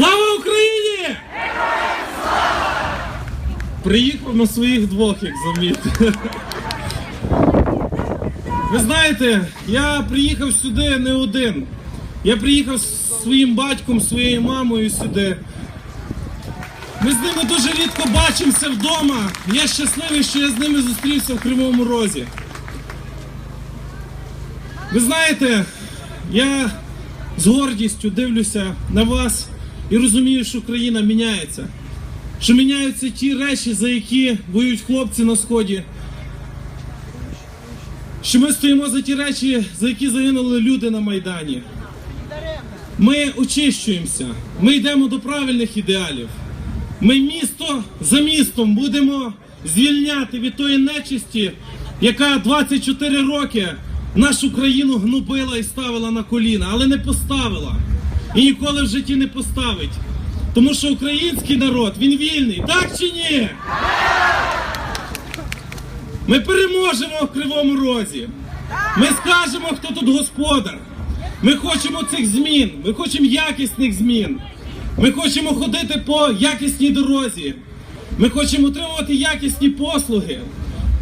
Слава Україні! Приїхав на своїх двох, як замітили. Ви знаєте, я приїхав сюди не один. Я приїхав з своїм батьком, своєю мамою сюди. Ми з ними дуже рідко бачимося вдома. Я щасливий, що я з ними зустрівся в Кривому Розі. Ви знаєте, я з гордістю дивлюся на вас і розумію, що Україна міняється. Що міняються ті речі, за які воюють хлопці на сході. Що ми стоїмо за ті речі, за які загинули люди на Майдані. Ми очищуємося, ми йдемо до правильних ідеалів. Ми місто за містом будемо звільняти від тої нечисті, яка 24 роки нашу країну гнобила і ставила на коліна, але не поставила. І ніколи в житті не поставить. Тому що український народ, він вільний, так чи ні? Ми переможемо в Кривому Розі. Ми скажемо, хто тут господар. Ми хочемо цих змін, ми хочемо якісних змін. Ми хочемо ходити по якісній дорозі. Ми хочемо отримувати якісні послуги.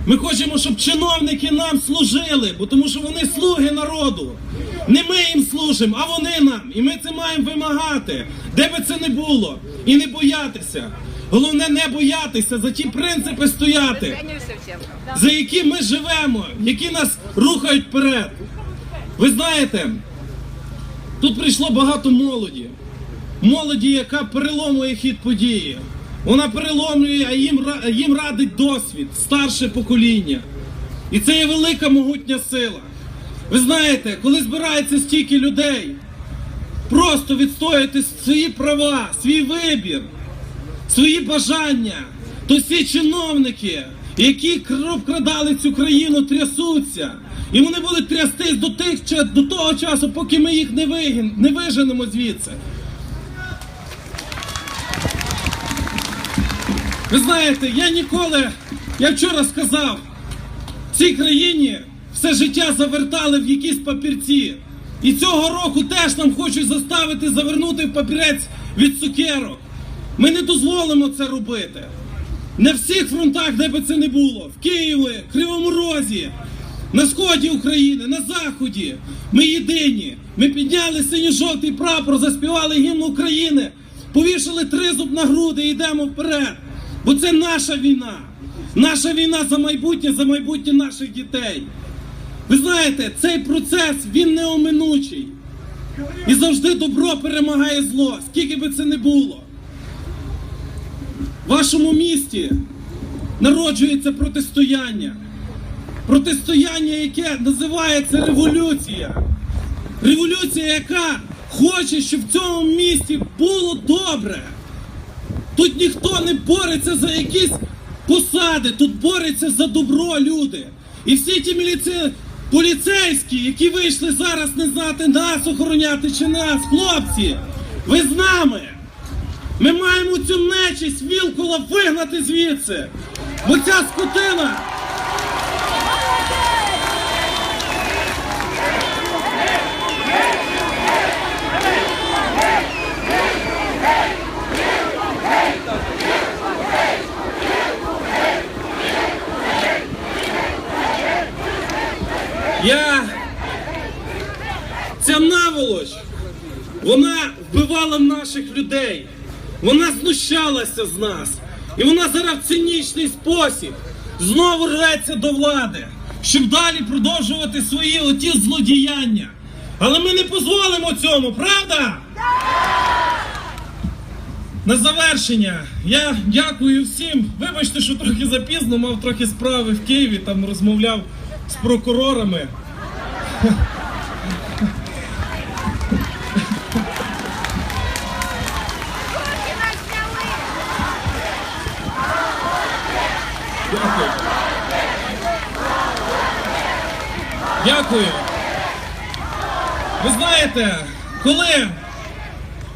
Ми хочемо, щоб чиновники нам служили, бо тому що вони слуги народу. Не ми їм служимо, а вони нам. І ми це маємо вимагати, де би це не було. І не боятися. Головне не боятися, за ті принципи стояти за які ми живемо, які нас рухають вперед. Ви знаєте, тут прийшло багато молоді. Молоді, яка переломує хід події. Вона переломлює, а їм, їм радить досвід, старше покоління. І це є велика могутня сила. Ви знаєте, коли збирається стільки людей, просто відстояти свої права, свій вибір, свої бажання, то всі чиновники, які кр- обкрадали цю країну, трясуться. І вони будуть трястись до тих до того часу, поки ми їх не вигін, не виженемо звідси. Ви знаєте, я ніколи, я вчора сказав, в цій країні все життя завертали в якісь папірці. І цього року теж нам хочуть заставити завернути в папірець від цукерок. Ми не дозволимо це робити. На всіх фронтах, де би це не було, в Києві, Кривому Розі, на сході України, на заході. Ми єдині. Ми підняли синьо-жовтий прапор, заспівали гімн України, повішали тризуб на груди і йдемо вперед. Бо це наша війна. Наша війна за майбутнє, за майбутнє наших дітей. Ви знаєте, цей процес він неоминучий. І завжди добро перемагає зло, скільки би це не було. В вашому місті народжується протистояння. Протистояння, яке називається революція. Революція, яка хоче, щоб в цьому місті було добре. Тут ніхто не бореться за якісь посади, тут бореться за добро люди. І всі ті міліці... поліцейські, які вийшли зараз не знати нас охороняти чи нас, хлопці, ви з нами. Ми маємо цю нечість вілкула вигнати звідси. Бо ця скотина. Я ця наволоч, вона вбивала наших людей, вона знущалася з нас. І вона зараз в цинічний спосіб знову рветься до влади, щоб далі продовжувати свої оті злодіяння. Але ми не дозволимо цьому, правда? На завершення я дякую всім. Вибачте, що трохи запізно, мав трохи справи в Києві, там розмовляв з прокурорами. Дякую. Ви знаєте, коли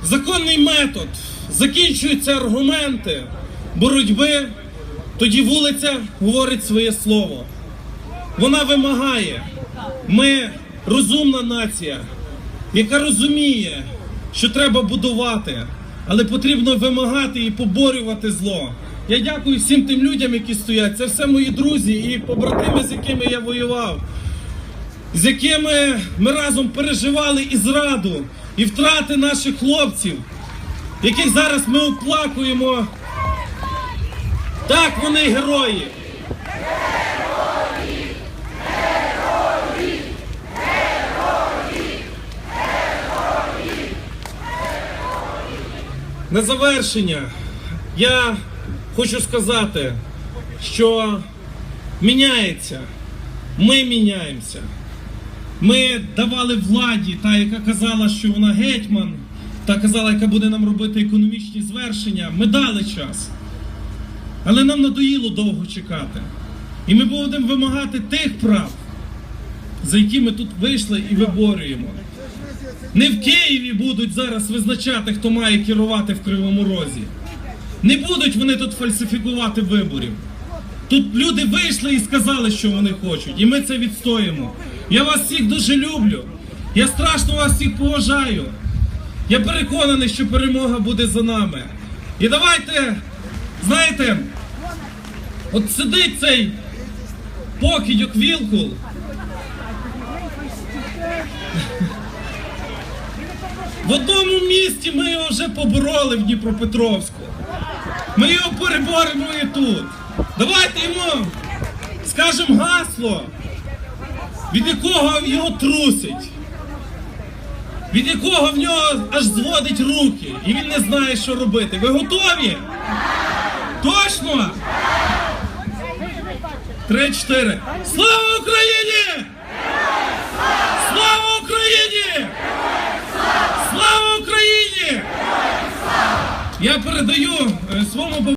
законний метод закінчуються аргументи боротьби, тоді вулиця говорить своє слово. Вона вимагає. Ми розумна нація, яка розуміє, що треба будувати, але потрібно вимагати і поборювати зло. Я дякую всім тим людям, які стоять. Це все мої друзі і побратими, з якими я воював, з якими ми разом переживали і зраду, і втрати наших хлопців, яких зараз ми оплакуємо. Так, вони герої. На завершення я хочу сказати, що міняється, ми міняємося. Ми давали владі, та, яка казала, що вона гетьман, та казала, яка буде нам робити економічні звершення. Ми дали час. Але нам надоїло довго чекати. І ми будемо вимагати тих прав, за які ми тут вийшли і виборюємо. Не в Києві будуть зараз визначати, хто має керувати в Кривому Розі. Не будуть вони тут фальсифікувати виборів. Тут люди вийшли і сказали, що вони хочуть, і ми це відстоїмо. Я вас всіх дуже люблю. Я страшно вас всіх поважаю. Я переконаний, що перемога буде за нами. І давайте, знаєте, от сидить цей покидьок Вілкул. В одному місті ми його вже побороли в Дніпропетровську. Ми його переборемо і тут. Давайте йому скажемо гасло, від якого його трусить, від якого в нього аж зводить руки, і він не знає, що робити. Ви готові? Точно? Три-чотири. Слава Україні! Слава Україні! Слава Україні! Я передаю е, своєму